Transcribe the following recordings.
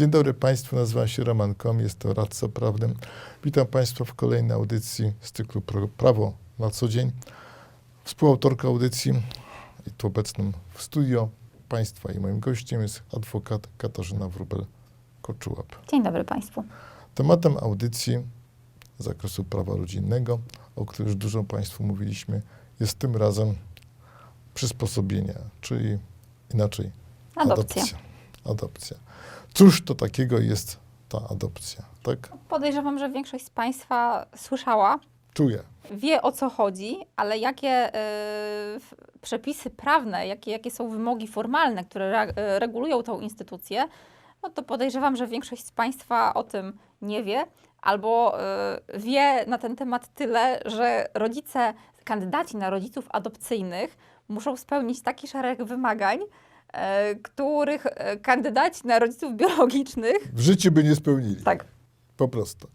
Dzień dobry Państwu, nazywam się Roman Kom, jestem radcą prawnym. Witam Państwa w kolejnej audycji z cyklu Prawo na co dzień. Współautorka audycji i tu obecnym w studio Państwa i moim gościem jest adwokat Katarzyna Wróbel-Koczułap. Dzień dobry Państwu. Tematem audycji z zakresu prawa rodzinnego, o którym już dużo Państwu mówiliśmy, jest tym razem przysposobienie, czyli inaczej Adopcja. adopcja. adopcja. Cóż to takiego jest ta adopcja, tak? Podejrzewam, że większość z Państwa słyszała, Czuję. wie o co chodzi, ale jakie w- przepisy prawne, jakie, jakie są wymogi formalne, które re, e, regulują tą instytucję, no to podejrzewam, że większość z Państwa o tym nie wie albo e, wie na ten temat tyle, że rodzice, kandydaci na rodziców adopcyjnych muszą spełnić taki szereg wymagań, których e, kandydaci na rodziców biologicznych, W życiu by nie spełnili. tak, Po prostu.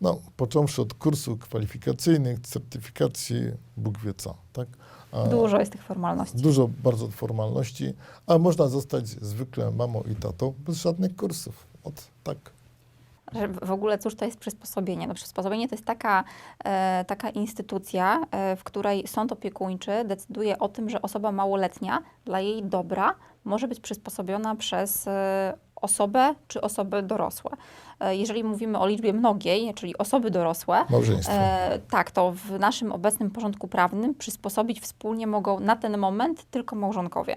No, począwszy od kursów kwalifikacyjnych, certyfikacji, Bóg wie co, tak? A dużo jest tych formalności. Dużo bardzo formalności, a można zostać zwykle mamą i tatą bez żadnych kursów. Od tak. Że w ogóle cóż to jest przysposobienie? No, przysposobienie to jest taka, e, taka instytucja, e, w której sąd opiekuńczy decyduje o tym, że osoba małoletnia dla jej dobra może być przysposobiona przez e, osobę czy osoby dorosłe. E, jeżeli mówimy o liczbie mnogiej, czyli osoby dorosłe. E, tak, to w naszym obecnym porządku prawnym przysposobić wspólnie mogą na ten moment tylko małżonkowie.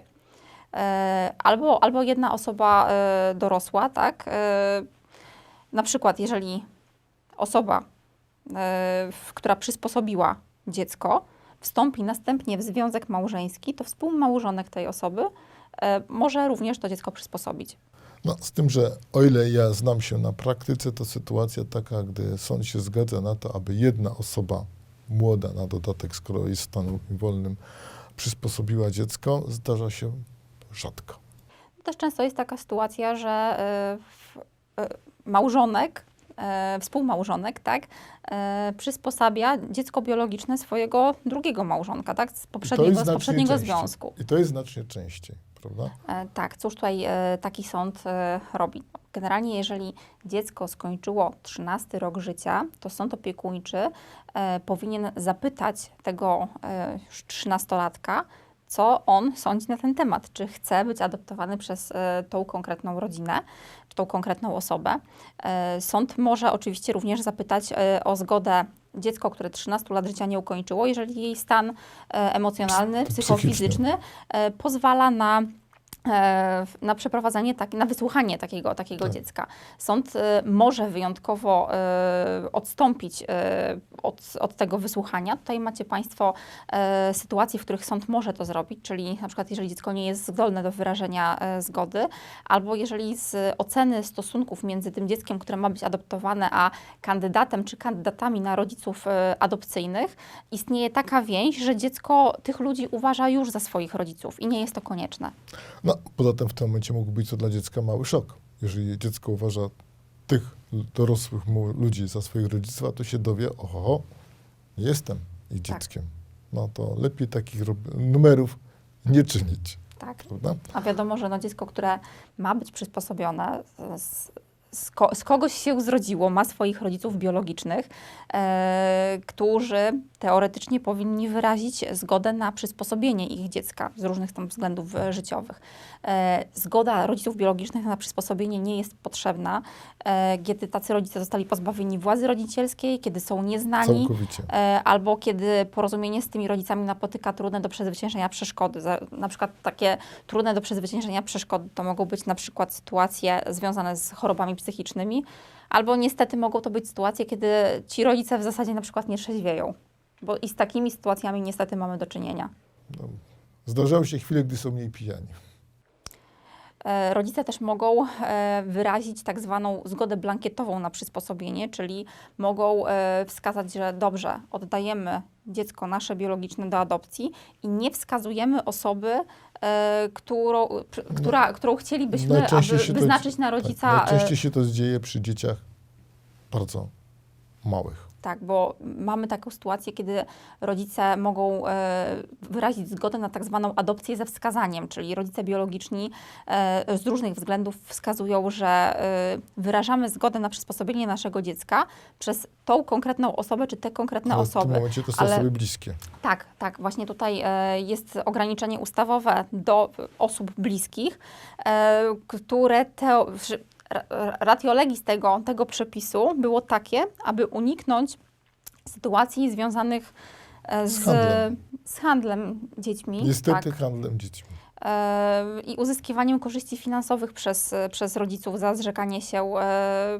E, albo, albo jedna osoba e, dorosła, tak? E, na przykład, jeżeli osoba, w- która przysposobiła dziecko, wstąpi następnie w związek małżeński, to współmałżonek tej osoby e, może również to dziecko przysposobić. No, z tym, że o ile ja znam się na praktyce, to sytuacja taka, gdy sąd się zgadza na to, aby jedna osoba młoda na dodatek, skoro jest stanem wolnym, przysposobiła dziecko, zdarza się rzadko. Też często jest taka sytuacja, że e, małżonek, e, współmałżonek, tak, e, przysposabia dziecko biologiczne swojego drugiego małżonka, tak, z poprzedniego, z poprzedniego częściej. związku. I to jest znacznie częściej, prawda? E, Tak, cóż tutaj e, taki sąd e, robi? Generalnie, jeżeli dziecko skończyło 13 rok życia, to sąd opiekuńczy e, powinien zapytać tego e, już 13-latka, co on sądzi na ten temat. Czy chce być adoptowany przez e, tą konkretną rodzinę, czy tą konkretną osobę. E, sąd może oczywiście również zapytać e, o zgodę dziecko, które 13 lat życia nie ukończyło, jeżeli jej stan emocjonalny, Psy- psychofizyczny pozwala na na przeprowadzanie, tak, na wysłuchanie takiego, takiego Tak. dziecka. Sąd e, może wyjątkowo e, odstąpić e, od, od tego wysłuchania. Tutaj macie Państwo e, sytuacje, w których sąd może to zrobić, czyli na przykład jeżeli dziecko nie jest zdolne do wyrażenia e, zgody, albo jeżeli z oceny stosunków między tym dzieckiem, które ma być adoptowane, a kandydatem czy kandydatami na rodziców e, adopcyjnych istnieje taka więź, że dziecko tych ludzi uważa już za swoich rodziców i nie jest to konieczne. No, poza tym w tym momencie mógł być to dla dziecka mały szok. Jeżeli dziecko uważa tych dorosłych ludzi za swoich rodziców, a to się dowie, oho, jestem ich Tak. dzieckiem. No to lepiej takich numerów nie czynić, Tak. prawda? A wiadomo, że no dziecko, które ma być przysposobione, z, z, ko, z kogoś się zrodziło, ma swoich rodziców biologicznych, e, którzy teoretycznie powinni wyrazić zgodę na przysposobienie ich dziecka z różnych tam względów e, życiowych. E, zgoda rodziców biologicznych na przysposobienie nie jest potrzebna, e, kiedy tacy rodzice zostali pozbawieni władzy rodzicielskiej, kiedy są nieznani. E, albo kiedy porozumienie z tymi rodzicami napotyka trudne do przezwyciężenia przeszkody. Za, na przykład takie trudne do przezwyciężenia przeszkody to mogą być na przykład sytuacje związane z chorobami psychicznymi, albo niestety mogą to być sytuacje, kiedy ci rodzice w zasadzie na przykład nie trzeźwieją. Bo i z takimi sytuacjami niestety mamy do czynienia. No, zdarzały się chwile, gdy są mniej pijani. E, Rodzice też mogą e, wyrazić tak zwaną zgodę blankietową na przysposobienie, czyli mogą e, wskazać, że dobrze, oddajemy dziecko nasze biologiczne do adopcji i nie wskazujemy osoby, którą, pr- która, którą chcielibyśmy, aby się to- wyznaczyć na rodzica. Tak, e, najczęściej się to dzieje przy dzieciach bardzo małych. Tak, bo mamy taką sytuację, kiedy rodzice mogą e, wyrazić zgodę na tak zwaną adopcję ze wskazaniem, czyli rodzice biologiczni e, z różnych względów wskazują, że e, wyrażamy zgodę na przysposobienie naszego dziecka przez tą konkretną osobę, czy te konkretne Ale W tym osoby. momencie to są ale- osoby bliskie. Tak, tak. Właśnie tutaj jest ograniczenie ustawowe do osób bliskich, które te, ratio legis tego, tego przepisu było takie, aby uniknąć sytuacji związanych e, z, Z handlem. z handlem dziećmi. Niestety tak. handlem dziećmi. E, i uzyskiwaniem korzyści finansowych przez, przez rodziców za zrzekanie się e,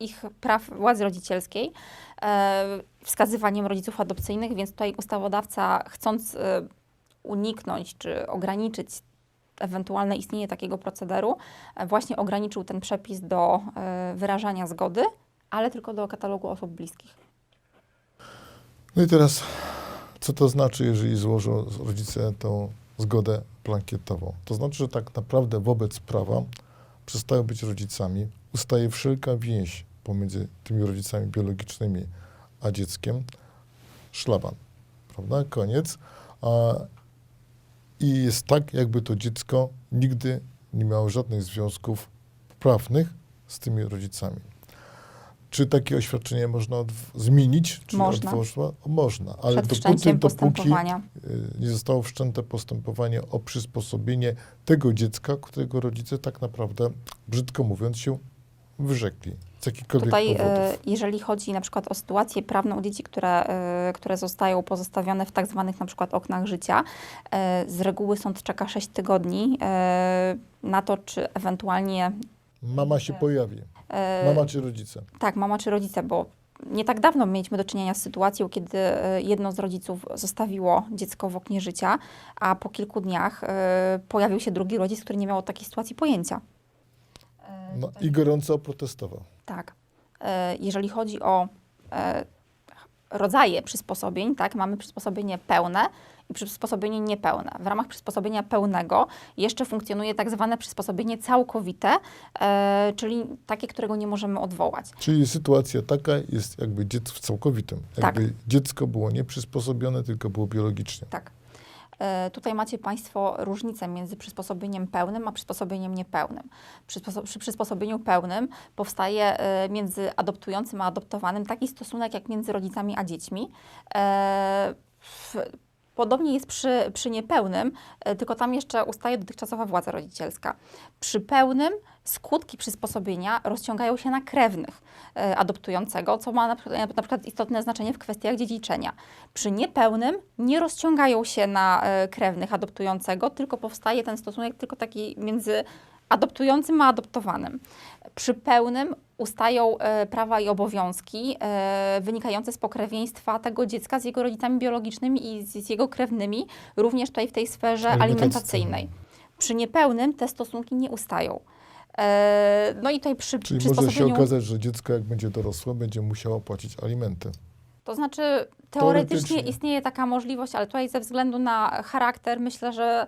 ich praw władzy rodzicielskiej, e, wskazywaniem rodziców adopcyjnych, więc tutaj ustawodawca chcąc uniknąć czy ograniczyć ewentualne istnienie takiego procederu, e, właśnie ograniczył ten przepis do e, wyrażania zgody, ale tylko do katalogu osób bliskich. No i teraz, co to znaczy, jeżeli złożą rodzice tą zgodę blankietową? To znaczy, że tak naprawdę wobec prawa przestają być rodzicami, ustaje wszelka więź pomiędzy tymi rodzicami biologicznymi a dzieckiem. Szlaban, prawda? Koniec. A, I jest tak, jakby to dziecko nigdy nie miało żadnych związków prawnych z tymi rodzicami. Czy takie oświadczenie można zmienić? Czy Można. odwołać? Można, ale Przed dopóty, dopóki y, nie zostało wszczęte postępowanie o przysposobienie tego dziecka, którego rodzice tak naprawdę, brzydko mówiąc, się wyrzekli z jakichkolwiek Tutaj, powodów. e, jeżeli chodzi na przykład o sytuację prawną dzieci, które, e, które zostają pozostawione w tak zwanych na przykład oknach życia, e, z reguły sąd czeka 6 tygodni na to, czy ewentualnie Mama się pojawi. Mama czy rodzice. tak, mama czy rodzice, bo nie tak dawno mieliśmy do czynienia z sytuacją, kiedy jedno z rodziców zostawiło dziecko w oknie życia, a po kilku dniach pojawił się drugi rodzic, który nie miał o takiej sytuacji pojęcia. No, I gorąco protestował. Tak. E, Jeżeli chodzi o e, rodzaje przysposobień, tak, mamy przysposobienie pełne i przysposobienie niepełne. W ramach przysposobienia pełnego jeszcze funkcjonuje tak zwane przysposobienie całkowite, e, czyli takie, którego nie możemy odwołać. Czyli sytuacja taka jest jakby dziecko w całkowitym. Tak. Jakby dziecko było nie przysposobione, tylko było biologicznie. Tak. E, Tutaj macie Państwo różnicę między przysposobieniem pełnym a przysposobieniem niepełnym. Przy przysposobieniu pełnym powstaje e, między adoptującym a adoptowanym taki stosunek jak między rodzicami a dziećmi. Podobnie jest przy, przy niepełnym, e, tylko tam jeszcze ustaje dotychczasowa władza rodzicielska. Przy pełnym skutki przysposobienia rozciągają się na krewnych e, adoptującego, co ma na przykład, na przykład istotne znaczenie w kwestiach dziedziczenia. Przy niepełnym nie rozciągają się na e, krewnych adoptującego, tylko powstaje ten stosunek tylko taki między adoptującym a adoptowanym. Przy pełnym ustają e, prawa i obowiązki e, wynikające z pokrewieństwa tego dziecka z jego rodzicami biologicznymi i z, z jego krewnymi, również tutaj w tej sferze Alimentacyjnej. Przy niepełnym te stosunki nie ustają. E, no i tutaj przy Czyli może się okazać, że dziecko jak będzie dorosłe, będzie musiało płacić alimenty. to znaczy teoretycznie, Teoretycznie. istnieje taka możliwość, ale tutaj ze względu na charakter myślę, że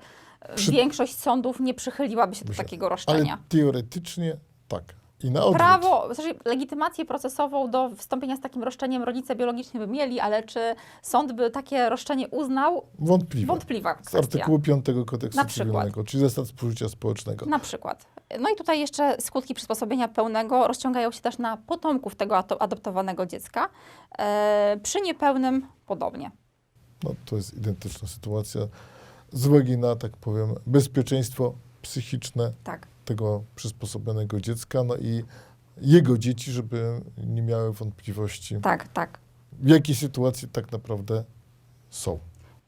Przy- większość sądów nie przychyliłaby się do Myślę, takiego Ale roszczenia. teoretycznie tak. I na odwrót. Prawo, znaczy legitymację procesową do wystąpienia z takim roszczeniem rodzice biologiczni by mieli, ale czy sąd by takie roszczenie uznał? Wątpliwe. Wątpliwa Z artykułu 5 kodeksu Na przykład. cywilnego, czyli zasad współżycia społecznego. Na przykład. No i tutaj jeszcze skutki przysposobienia pełnego rozciągają się też na potomków tego adoptowanego dziecka. E, przy niepełnym podobnie. No, to jest identyczna sytuacja. Z uwagi na, tak powiem, bezpieczeństwo psychiczne Tak. tego przysposobionego dziecka, no i jego dzieci, żeby nie miały wątpliwości, Tak, tak. w jakiej sytuacji tak naprawdę są.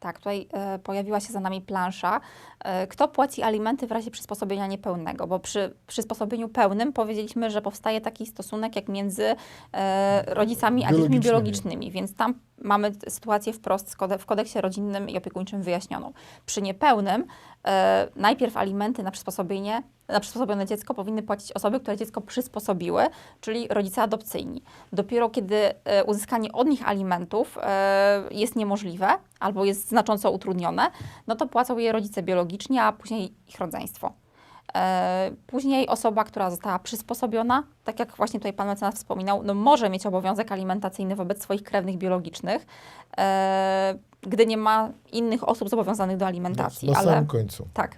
Tak, tutaj e, pojawiła się za nami plansza. E, kto płaci alimenty w razie przysposobienia niepełnego? Bo przy przysposobieniu pełnym powiedzieliśmy, że powstaje taki stosunek jak między e, rodzicami a dziećmi biologicznymi, więc tam mamy sytuację wprost w kodeksie rodzinnym i opiekuńczym wyjaśnioną. Przy niepełnym e, najpierw alimenty na przysposobienie, na przysposobione dziecko powinny płacić osoby, które dziecko przysposobiły, czyli rodzice adopcyjni. Dopiero kiedy e, uzyskanie od nich alimentów e, jest niemożliwe albo jest znacząco utrudnione, no to płacą je rodzice biologiczni, a później ich rodzeństwo. E, Później osoba, która została przysposobiona, tak jak właśnie tutaj pan mecenas wspominał, no może mieć obowiązek alimentacyjny wobec swoich krewnych biologicznych, e, gdy nie ma innych osób zobowiązanych do alimentacji. Na, na ale samym końcu. tak,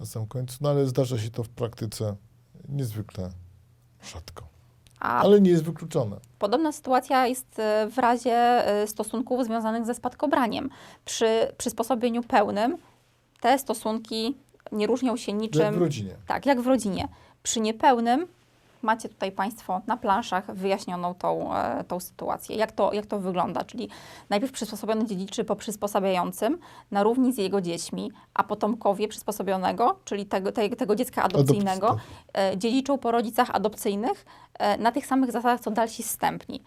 Na samym końcu. No ale zdarza się to w praktyce niezwykle rzadko. a Ale nie jest wykluczone. Podobna sytuacja jest e, w razie stosunków związanych ze spadkobraniem. Przy przysposobieniu pełnym te stosunki nie różnią się Jak w niczym. rodzinie. Tak, jak w rodzinie. Przy niepełnym macie tutaj Państwo na planszach wyjaśnioną tą, e, tą sytuację. Jak to, jak to wygląda? Czyli najpierw przysposobiony dziedziczy po przysposabiającym na równi z jego dziećmi, a potomkowie przysposobionego, czyli tego, tego, tego dziecka adopcyjnego, Adopcji, e, dziedziczą po rodzicach adopcyjnych e, na tych samych zasadach, co dalsi zstępni.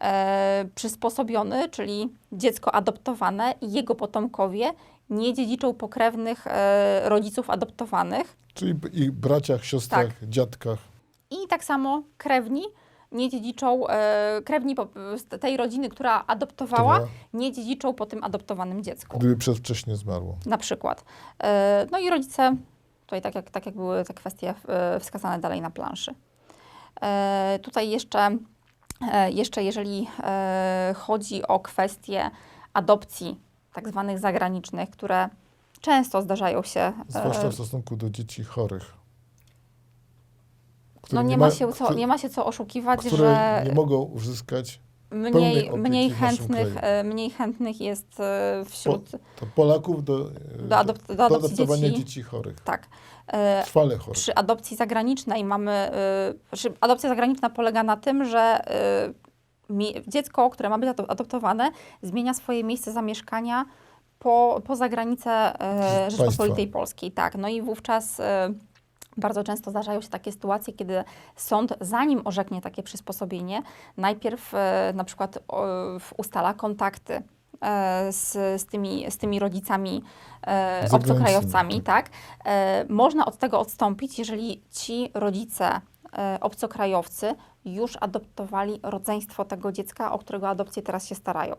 E, przysposobiony, czyli dziecko adoptowane i jego potomkowie nie dziedziczą pokrewnych e, rodziców adoptowanych, Czyli ich braciach, siostrach, dziadkach. i tak samo krewni nie dziedziczą, e, krewni po, tej rodziny, która adoptowała, Która, nie dziedziczą po tym adoptowanym dziecku, Gdyby przedwcześnie zmarło. na przykład. E, no i rodzice, tutaj tak jak, tak jak były te kwestie e, wskazane dalej na planszy. E, tutaj jeszcze, e, jeszcze jeżeli chodzi o kwestie adopcji tak zwanych zagranicznych, które często zdarzają się e, Zwłaszcza w stosunku do dzieci chorych. no nie ma, się co, nie ma się co oszukiwać, że nie mogą uzyskać, mniej, mniej, chętnych, e, mniej chętnych jest e, wśród, to Polaków do, do, adop- do adopcji dzieci. dzieci chorych. Tak. Trwale chorych. Przy adopcji zagranicznej mamy, adopcja zagraniczna polega na tym, że dziecko, które ma być ado- adoptowane, zmienia swoje miejsce zamieszkania po, poza granicę Państwa. Rzeczpospolitej Polskiej. Tak, no i wówczas y, bardzo często zdarzają się takie sytuacje, kiedy sąd, zanim orzeknie takie przysposobienie, najpierw y, na przykład o, ustala kontakty e, z, z, tymi, z tymi rodzicami e, obcokrajowcami, tak. tak? E, można od tego odstąpić, jeżeli ci rodzice e, obcokrajowcy już adoptowali rodzeństwo tego dziecka, o którego adopcję teraz się starają.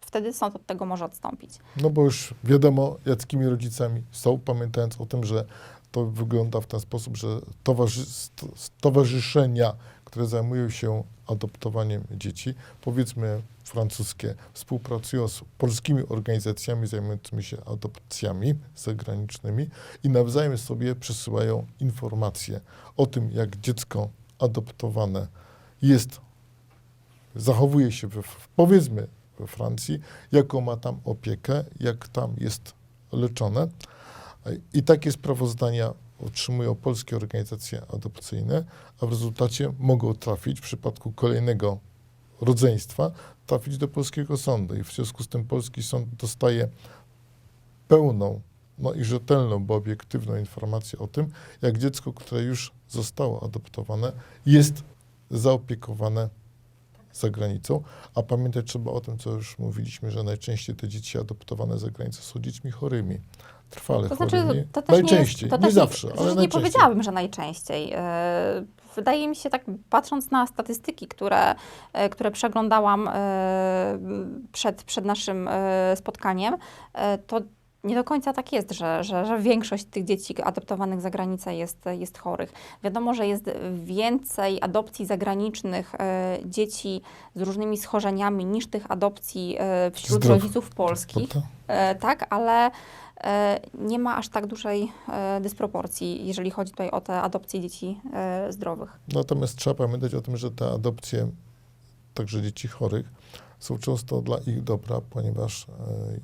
Wtedy sąd od tego może odstąpić. No bo już wiadomo, jakimi rodzicami są, pamiętając o tym, że to wygląda w ten sposób, że towarzy, sto- stowarzyszenia, które zajmują się adoptowaniem dzieci, powiedzmy francuskie, współpracują z polskimi organizacjami zajmującymi się adopcjami zagranicznymi i nawzajem sobie przesyłają informacje o tym, jak dziecko adoptowane jest, zachowuje się, we, powiedzmy, we Francji, jaką ma tam opiekę, jak tam jest leczone. I takie sprawozdania otrzymują polskie organizacje adopcyjne, a w rezultacie mogą trafić w przypadku kolejnego rodzeństwa, trafić do polskiego sądu. I w związku z tym polski sąd dostaje pełną no i rzetelną, bo obiektywną informację o tym, jak dziecko, które już zostało adoptowane, jest zaopiekowane za granicą. A pamiętać trzeba o tym, co już mówiliśmy, że najczęściej te dzieci adoptowane za granicą są dziećmi chorymi, trwale To znaczy, chorymi. to też najczęściej, nie, to nie też zawsze, nie, ale znaczy nie powiedziałabym, że najczęściej. E, Wydaje mi się, tak patrząc na statystyki, które, e, które przeglądałam e, przed, przed naszym spotkaniem, to nie do końca tak jest, że, że, że większość tych dzieci adoptowanych za granicę jest, jest chorych. Wiadomo, że jest więcej adopcji zagranicznych e, dzieci z różnymi schorzeniami niż tych adopcji e, wśród rodziców polskich. E, tak, ale nie ma aż tak dużej dysproporcji, jeżeli chodzi tutaj o te adopcje dzieci zdrowych. Natomiast trzeba pamiętać o tym, że te adopcje, także dzieci chorych, są często dla ich dobra, ponieważ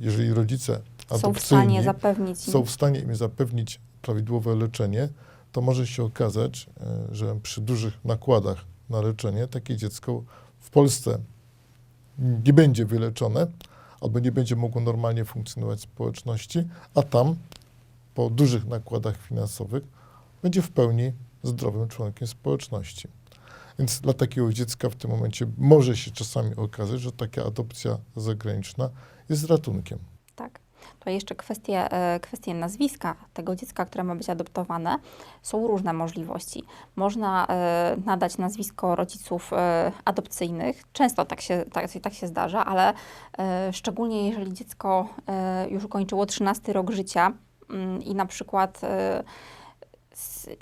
jeżeli rodzice Są w stanie zapewnić im są w stanie im zapewnić prawidłowe leczenie, to może się okazać, e, że przy dużych nakładach na leczenie takie dziecko w Polsce nie będzie wyleczone albo nie będzie mogło normalnie funkcjonować w społeczności, a tam po dużych nakładach finansowych będzie w pełni zdrowym członkiem społeczności. Więc dla takiego dziecka w tym momencie może się czasami okazać, że taka adopcja zagraniczna jest ratunkiem. Tak. To jeszcze kwestie, e, kwestie nazwiska tego dziecka, które ma być adoptowane. Są różne możliwości. Można e, nadać nazwisko rodziców e, adopcyjnych. Często tak się, tak, tak się zdarza, ale szczególnie jeżeli dziecko już ukończyło 13 rok życia mm, i na przykład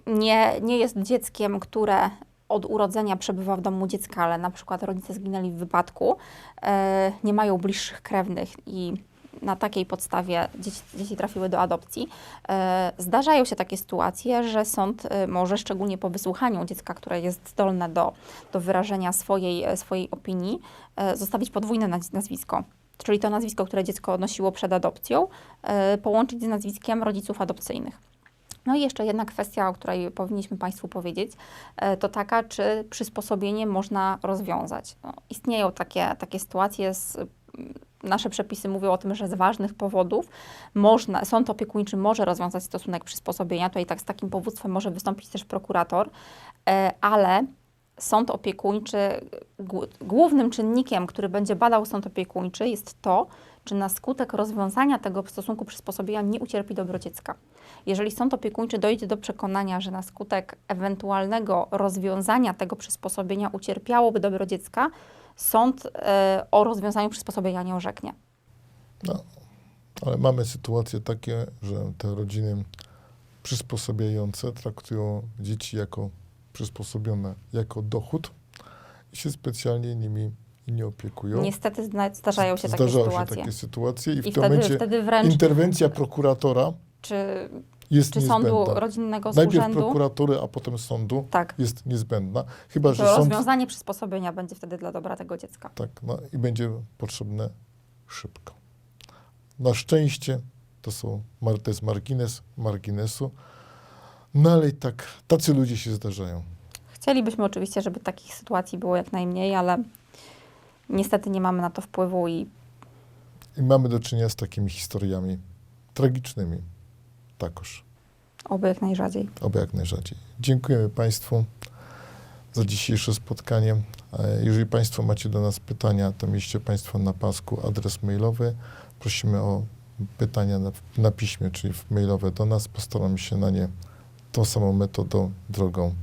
nie, nie jest dzieckiem, które od urodzenia przebywa w domu dziecka, ale na przykład rodzice zginęli w wypadku, nie mają bliższych krewnych i na takiej podstawie dzieci, dzieci trafiły do adopcji. E, Zdarzają się takie sytuacje, że sąd e, może, szczególnie po wysłuchaniu dziecka, które jest zdolne do, do wyrażenia swojej, e, swojej opinii, zostawić podwójne naz- nazwisko. Czyli to nazwisko, które dziecko nosiło przed adopcją, połączyć z nazwiskiem rodziców adopcyjnych. No i jeszcze jedna kwestia, o której powinniśmy Państwu powiedzieć, to taka, czy przysposobienie można rozwiązać. No, istnieją takie, takie sytuacje, z, nasze przepisy mówią o tym, że z ważnych powodów można, sąd opiekuńczy może rozwiązać stosunek przysposobienia. Tutaj tak z takim powództwem może wystąpić też prokurator, e, ale sąd opiekuńczy, głó- głównym czynnikiem, który będzie badał sąd opiekuńczy jest to, czy na skutek rozwiązania tego stosunku przysposobienia nie ucierpi dobro dziecka. Jeżeli sąd opiekuńczy dojdzie do przekonania, że na skutek ewentualnego rozwiązania tego przysposobienia ucierpiałoby dobro dziecka, sąd e, o rozwiązaniu przysposobienia nie orzeknie. No, ale mamy sytuacje takie, że te rodziny przysposabiające traktują dzieci jako przysposobione jako dochód i się specjalnie nimi nie opiekują. Niestety zdarzają się takie sytuacje. się takie sytuacje i, I w tym wtedy, momencie wtedy wręcz, interwencja prokuratora czy, jest czy sądu niezbędna. rodzinnego z Najpierw urzędu, prokuratury, a potem sądu tak, jest niezbędna. Chyba, że to sąd rozwiązanie przysposobienia będzie wtedy dla dobra tego dziecka. Tak, no i będzie potrzebne szybko. Na szczęście to są, to jest margines marginesu, no ale i tak, tacy ludzie się zdarzają. Chcielibyśmy oczywiście, żeby takich sytuacji było jak najmniej, ale niestety nie mamy na to wpływu i I mamy do czynienia z takimi historiami tragicznymi. Takoż, oby jak najrzadziej. oby jak najrzadziej. Dziękujemy Państwu za dzisiejsze spotkanie. Jeżeli Państwo macie do nas pytania, to mieście Państwo na pasku adres mailowy. Prosimy o pytania na, na piśmie, czyli mailowe do nas. Postaramy się na nie tą samą metodą, drogą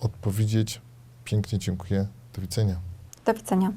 odpowiedzieć. Pięknie dziękuję. Do widzenia. Do widzenia.